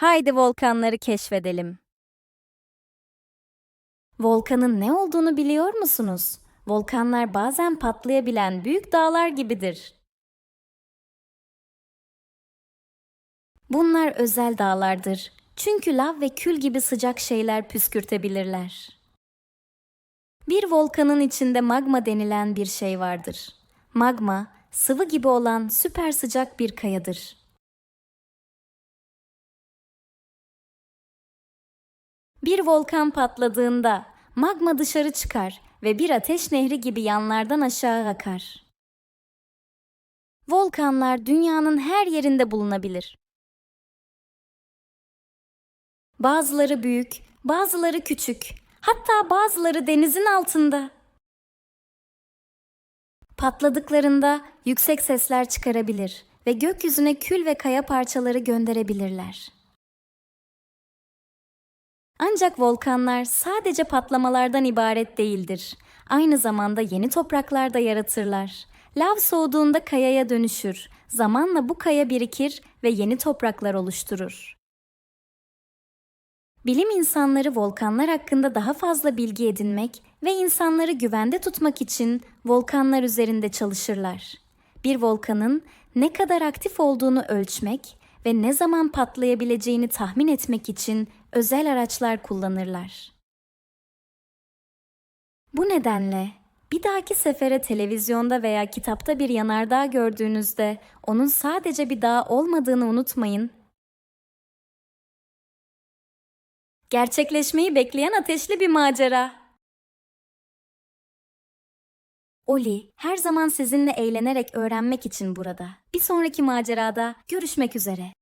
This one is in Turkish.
Haydi volkanları keşfedelim. Volkanın ne olduğunu biliyor musunuz? Volkanlar bazen patlayabilen büyük dağlar gibidir. Bunlar özel dağlardır. Çünkü lav ve kül gibi sıcak şeyler püskürtebilirler. Bir volkanın içinde magma denilen bir şey vardır. Magma, sıvı gibi olan süper sıcak bir kayadır. Bir volkan patladığında magma dışarı çıkar ve bir ateş nehri gibi yanlardan aşağı akar. Volkanlar dünyanın her yerinde bulunabilir. Bazıları büyük, bazıları küçük, hatta bazıları denizin altında. Patladıklarında yüksek sesler çıkarabilir ve gökyüzüne kül ve kaya parçaları gönderebilirler. Ancak volkanlar sadece patlamalardan ibaret değildir. Aynı zamanda yeni topraklar da yaratırlar. Lav soğuduğunda kayaya dönüşür. Zamanla bu kaya birikir ve yeni topraklar oluşturur. Bilim insanları volkanlar hakkında daha fazla bilgi edinmek ve insanları güvende tutmak için volkanlar üzerinde çalışırlar. Bir volkanın ne kadar aktif olduğunu ölçmek ve ne zaman patlayabileceğini tahmin etmek için özel araçlar kullanırlar. Bu nedenle bir dahaki sefere televizyonda veya kitapta bir yanardağ gördüğünüzde onun sadece bir dağ olmadığını unutmayın Gerçekleşmeyi bekleyen ateşli bir macera. Oli her zaman sizinle eğlenerek öğrenmek için burada. Bir sonraki macerada görüşmek üzere.